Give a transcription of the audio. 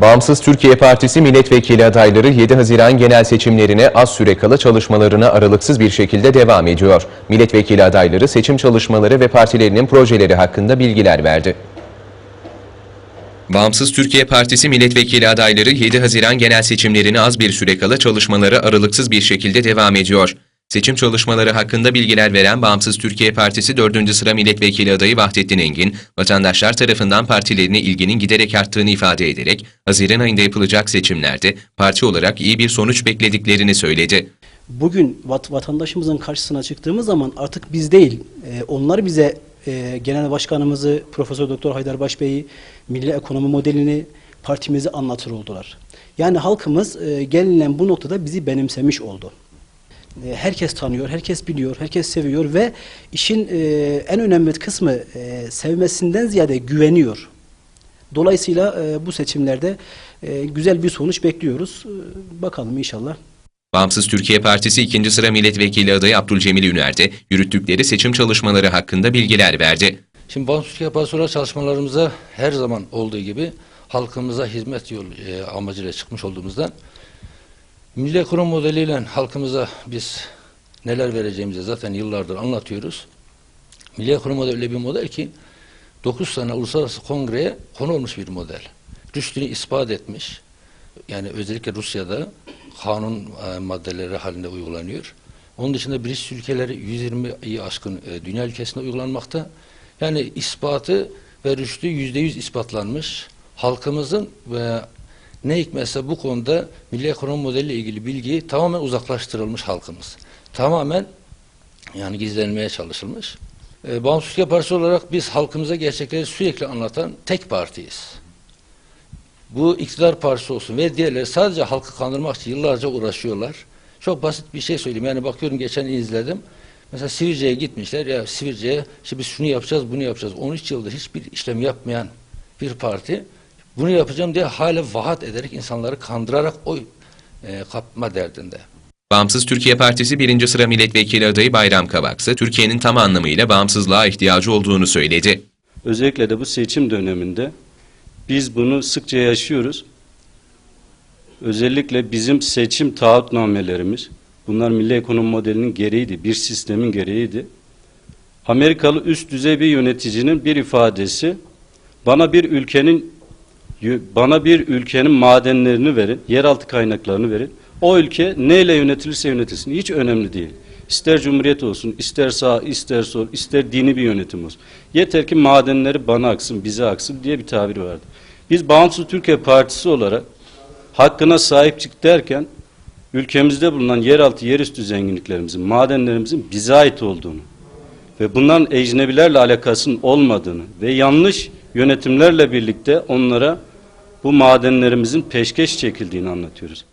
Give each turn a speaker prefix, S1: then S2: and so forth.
S1: Bağımsız Türkiye Partisi milletvekili adayları 7 Haziran genel seçimlerine az süre kala çalışmalarına aralıksız bir şekilde devam ediyor. Milletvekili adayları seçim çalışmaları ve partilerinin projeleri hakkında bilgiler verdi. Bağımsız Türkiye Partisi milletvekili adayları 7 Haziran genel seçimlerine az bir süre kala çalışmaları aralıksız bir şekilde devam ediyor. Seçim çalışmaları hakkında bilgiler veren Bağımsız Türkiye Partisi 4. sıra milletvekili adayı Vahdettin Engin, vatandaşlar tarafından partilerine ilginin giderek arttığını ifade ederek, Haziran ayında yapılacak seçimlerde parti olarak iyi bir sonuç beklediklerini söyledi.
S2: Bugün vat- vatandaşımızın karşısına çıktığımız zaman artık biz değil, e, onlar bize e, Genel Başkanımızı Profesör Doktor Haydar Başbey'i, milli ekonomi modelini, partimizi anlatır oldular. Yani halkımız e, gelinen bu noktada bizi benimsemiş oldu. E, herkes tanıyor, herkes biliyor, herkes seviyor ve işin e, en önemli kısmı e, sevmesinden ziyade güveniyor. Dolayısıyla e, bu seçimlerde e, güzel bir sonuç bekliyoruz. E, bakalım inşallah.
S1: Bağımsız Türkiye Partisi 2. sıra milletvekili adayı Abdülcemil Üner de yürüttükleri seçim çalışmaları hakkında bilgiler verdi.
S3: Şimdi Bağımsız Türkiye Partisi olarak çalışmalarımıza her zaman olduğu gibi halkımıza hizmet yol e, amacıyla çıkmış olduğumuzdan milli ekonomi modeliyle halkımıza biz neler vereceğimizi zaten yıllardır anlatıyoruz. Milli ekonomi modeli öyle bir model ki 9 tane uluslararası kongreye konu olmuş bir model. Rüştünü ispat etmiş. Yani özellikle Rusya'da kanun e, maddeleri halinde uygulanıyor. Onun dışında Birleşik ülkeleri 120'yi aşkın e, dünya ülkesinde uygulanmakta. Yani ispatı ve rüştü yüzde yüz ispatlanmış. Halkımızın ve ne hikmetse bu konuda milli ekonomi modeliyle ilgili bilgi tamamen uzaklaştırılmış halkımız. Tamamen yani gizlenmeye çalışılmış. E, Bağımsız Türkiye Partisi olarak biz halkımıza gerçekleri sürekli anlatan tek partiyiz. Bu iktidar partisi olsun ve diğerleri sadece halkı kandırmak için yıllarca uğraşıyorlar. Çok basit bir şey söyleyeyim. Yani bakıyorum geçen izledim. Mesela Sivirce'ye gitmişler. Ya Sivirce'ye işte biz şunu yapacağız, bunu yapacağız. 13 yıldır hiçbir işlem yapmayan bir parti bunu yapacağım diye hala vaat ederek insanları kandırarak oy e, kapma derdinde.
S1: Bağımsız Türkiye Partisi 1. sıra milletvekili adayı Bayram Kavak ise Türkiye'nin tam anlamıyla bağımsızlığa ihtiyacı olduğunu söyledi.
S4: Özellikle de bu seçim döneminde biz bunu sıkça yaşıyoruz. Özellikle bizim seçim taahhütnamelerimiz, bunlar milli ekonomi modelinin gereğiydi, bir sistemin gereğiydi. Amerikalı üst düzey bir yöneticinin bir ifadesi, bana bir ülkenin bana bir ülkenin madenlerini verin, yeraltı kaynaklarını verin. O ülke neyle yönetilirse yönetilsin, hiç önemli değil. İster cumhuriyet olsun, ister sağ, ister sol, ister dini bir yönetim olsun. Yeter ki madenleri bana aksın, bize aksın diye bir tabir vardı. Biz Bağımsız Türkiye Partisi olarak hakkına sahip çık derken ülkemizde bulunan yeraltı, yerüstü zenginliklerimizin, madenlerimizin bize ait olduğunu ve bunların ecnebilerle alakasının olmadığını ve yanlış yönetimlerle birlikte onlara bu madenlerimizin peşkeş çekildiğini anlatıyoruz.